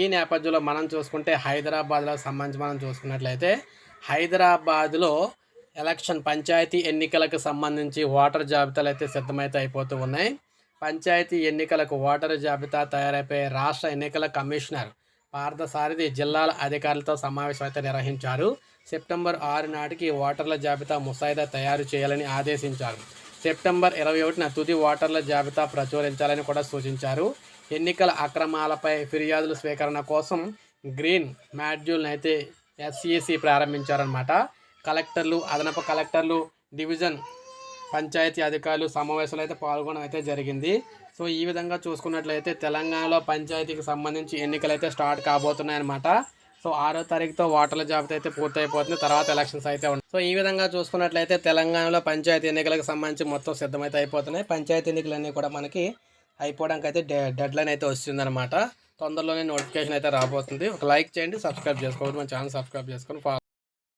ఈ నేపథ్యంలో మనం చూసుకుంటే హైదరాబాద్లో సంబంధించి మనం చూసుకున్నట్లయితే హైదరాబాద్లో ఎలక్షన్ పంచాయతీ ఎన్నికలకు సంబంధించి ఓటర్ జాబితాలు అయితే సిద్ధమైతే అయిపోతూ ఉన్నాయి. పంచాయతీ ఎన్నికలకు ఓటర్ జాబితా తయారైపోయే రాష్ట్ర ఎన్నికల కమిషనర్ పార్థసారథి జిల్లాల అధికారులతో సమావేశం అయితే నిర్వహించారు. సెప్టెంబర్ ఆరు నాటికి ఓటర్ల జాబితా ముసాయిదా తయారు చేయాలని ఆదేశించారు. సెప్టెంబర్ ఇరవై ఒకటిన తుది ఓటర్ల జాబితా ప్రచురించాలని కూడా సూచించారు. ఎన్నికల అక్రమాలపై ఫిర్యాదుల స్వీకరణ కోసం గ్రీన్ మాడ్యూల్ని అయితే ఎస్ఈసి ప్రారంభించారనమాట కలెక్టర్లు అదనపు కలెక్టర్లు డివిజన్ పంచాయతీ అధికారులు సమావేశంలో అయితే పాల్గొనడం అయితే జరిగింది. సో ఈ విధంగా చూసుకున్నట్లయితే తెలంగాణలో పంచాయతీకి సంబంధించి ఎన్నికలు అయితే స్టార్ట్ కాబోతున్నాయన్నమాట. సో ఆరో తారీఖుతో ఓటర్ల జాబితా అయితే పూర్తయిపోతుంది. తర్వాత ఎలక్షన్స్ అయితే ఉంటాయి సో ఈ విధంగా చూసుకున్నట్లయితే తెలంగాణలో పంచాయతీ ఎన్నికలకు సంబంధించి మొత్తం సిద్ధమైతే అయిపోతున్నాయి. పంచాయతీ ఎన్నికలన్నీ కూడా మనకి అయిపోవడానికి అయితే డెడ్ లైన్ అయితే వస్తుందన్నమాట. తొందరలోనే నోటిఫికేషన్ అయితే రాబోతుంది. ఒక లైక్ చేయండి సబ్స్క్రైబ్ చేసుకోండి మన ఛానల్ సబ్స్క్రైబ్ చేసుకొని